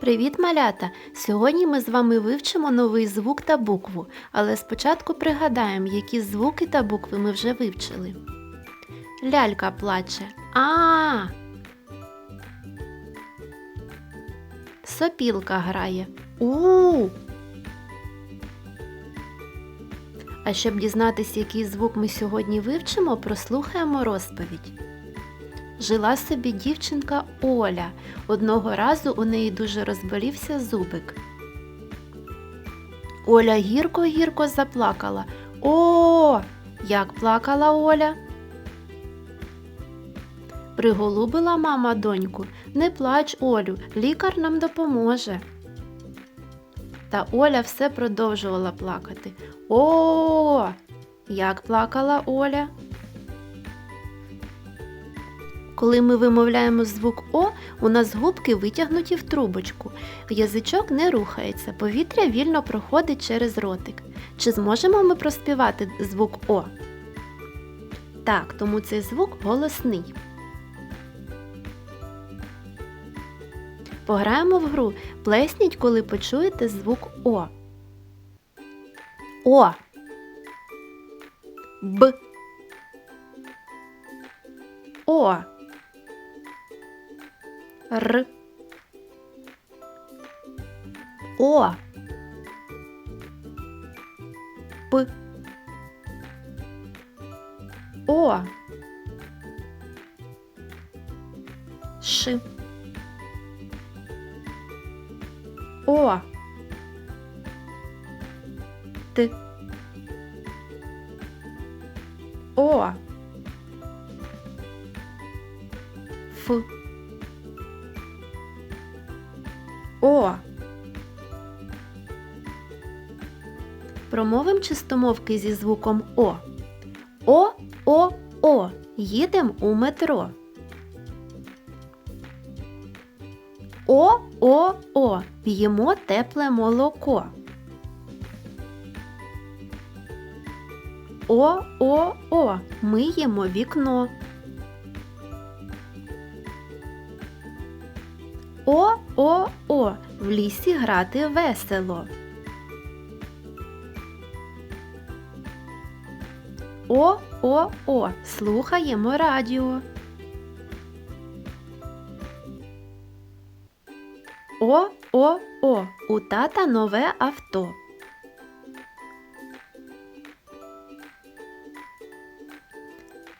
Привіт, малята! Сьогодні ми з вами вивчимо новий звук та букву, але спочатку пригадаємо, які звуки та букви ми вже вивчили. Лялька плаче. А. Сопілка грає. У. А щоб дізнатися, який звук ми сьогодні вивчимо, прослухаємо розповідь. Жила собі дівчинка Оля. Одного разу у неї дуже розболівся зубик. Оля гірко-гірко заплакала. О! Як плакала Оля. Приголубила мама доньку. Не плач, Олю, лікар нам допоможе. Та Оля все продовжувала плакати. О! Як плакала Оля. Коли ми вимовляємо звук О, у нас губки витягнуті в трубочку. Язичок не рухається, повітря вільно проходить через ротик. Чи зможемо ми проспівати звук О? Так, тому цей звук голосний. Пограємо в гру. Плесніть, коли почуєте звук О. О. Б. О. Р. О. П. О. Ш. О. Т. О. Ф. О. Промовим чистомовки зі звуком О. О, О, О. Їдем у метро. О, О, О. П'ємо тепле молоко. О, О, О. Миємо вікно. О, о, о, в лісі грати весело. О, о, о, слухаємо радіо. О, о, о, у тата нове авто.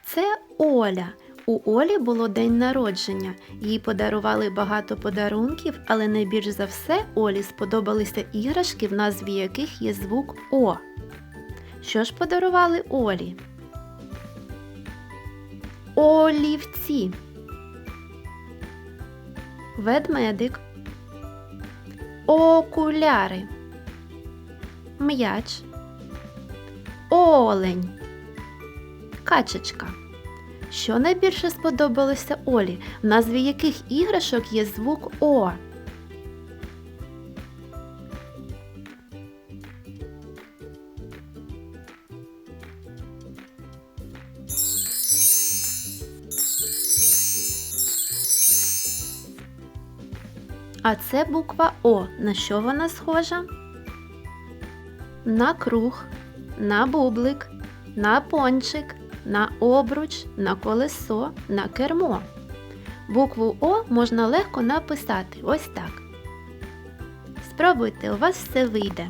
Це Оля. У Олі було день народження. Їй подарували багато подарунків, але найбільш за все Олі сподобалися іграшки, в назві яких є звук О. Що ж подарували Олі? Олівці. Ведмедик. Окуляри. М'яч. Олень. Качечка. Що найбільше сподобалося Олі, в назві яких іграшок є звук О? А це буква О. На що вона схожа? На круг, на бублик, на пончик, на обруч, на колесо, на кермо. Букву О можна легко написати ось так. Спробуйте, у вас все вийде.